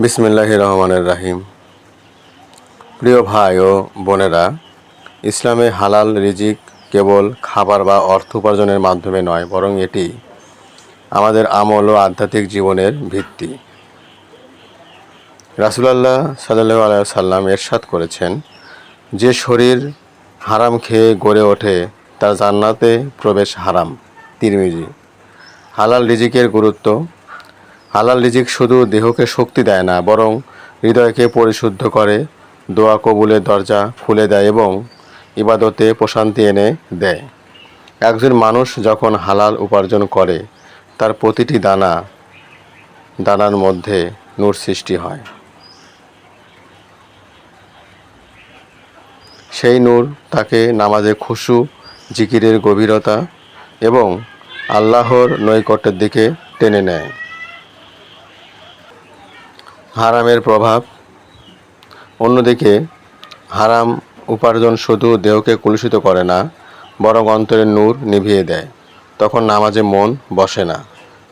বিসমিল্লাহ রহমানের রাহিম। প্রিয় ভাই ও বোনেরা, ইসলামে হালাল রিজিক কেবল খাবার বা অর্থ উপার্জনের মাধ্যমে নয়, বরং এটি আমাদের আমল ও আধ্যাত্মিক জীবনের ভিত্তি। রাসুলাল্লাহ সাল্লাহ আলাইসাল্লাম এরশাদ করেছেন, যে শরীর হারাম খেয়ে গড়ে ওঠে, তার জান্নাতে প্রবেশ হারাম। তিরমিজি, হালাল রিজিকের গুরুত্ব হালাল রিজিক শুধু দেহকে শক্তি দেয় না, বরং হৃদয়কে পরিশুদ্ধ করে, দোয়া কবুলের দরজা খুলে দেয় এবং ইবাদতে প্রশান্তি এনে দেয়। একজন মানুষ যখন হালাল উপার্জন করে, তার প্রতিটি দানা, দানার মধ্যে নূর সৃষ্টি হয়। সেই নূর তাকে নামাজে খুশু, জিকিরের গভীরতা এবং আল্লাহর নৈকট্যের দিকে টেনে নেয়। হারামের প্রভাব। অন্যদিকে, হারাম উপার্জন শুধু দেহকে কলুষিত করে না, বরং অন্তরের নূর নিভিয়ে দেয়। তখন নামাজে মন বসে না,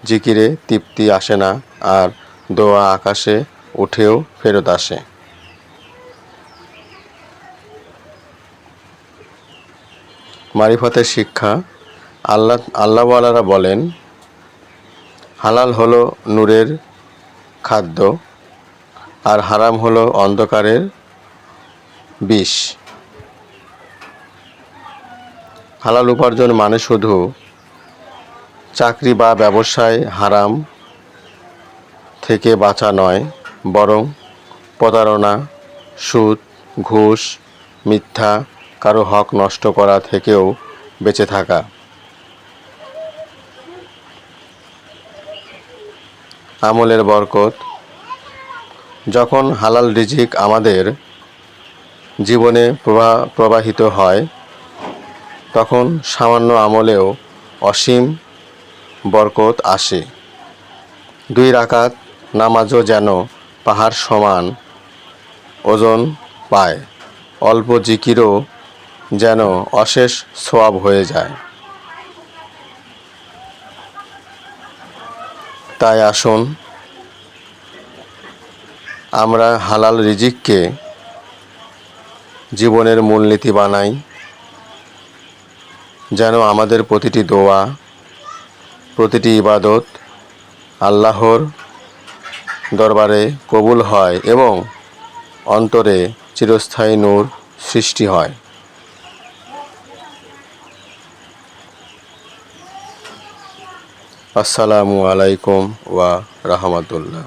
জিকিরে তৃপ্তি আসে না, আর দোয়া আকাশে উঠেও ফেরত আসে। মারিফতের শিক্ষা, আল্লাহ, আল্লাহওয়ালারা বলেন, হালাল হলো নূরের খাদ্য আর হারাম হলো অন্ধকারের বিষ। হালাল উপার্জন মানে শুধু চাকরি বা ব্যবসায় হারাম থেকে বাঁচা নয়, বরং প্রতারণা, সুদ, ঘুষ, মিথ্যা, কারও হক নষ্ট করা থেকেও বেঁচে থাকা। আমলের বরকত যখন হালাল রিজিক আমাদের জীবনে প্রবাহ প্রবাহিত হয়, তখন সামান্য আমলেও অসীম বরকত আসে। দুই রাকাত নামাজও যেন পাহাড় সমান ওজন পায়, অল্প জিকিরও যেন অশেষ সোয়াব হয়ে যায়। তাই আসুন আমরা হালাল রিজিককে জীবনের মূলনীতি বানাই, যেন আমাদের প্রতিটি দোয়া, প্রতিটি ইবাদত আল্লাহর দরবারে কবুল হয় এবং অন্তরে চিরস্থায়ী নূর সৃষ্টি হয়। আসসালামু আলাইকুম ওয়া রাহমাতুল্লাহ।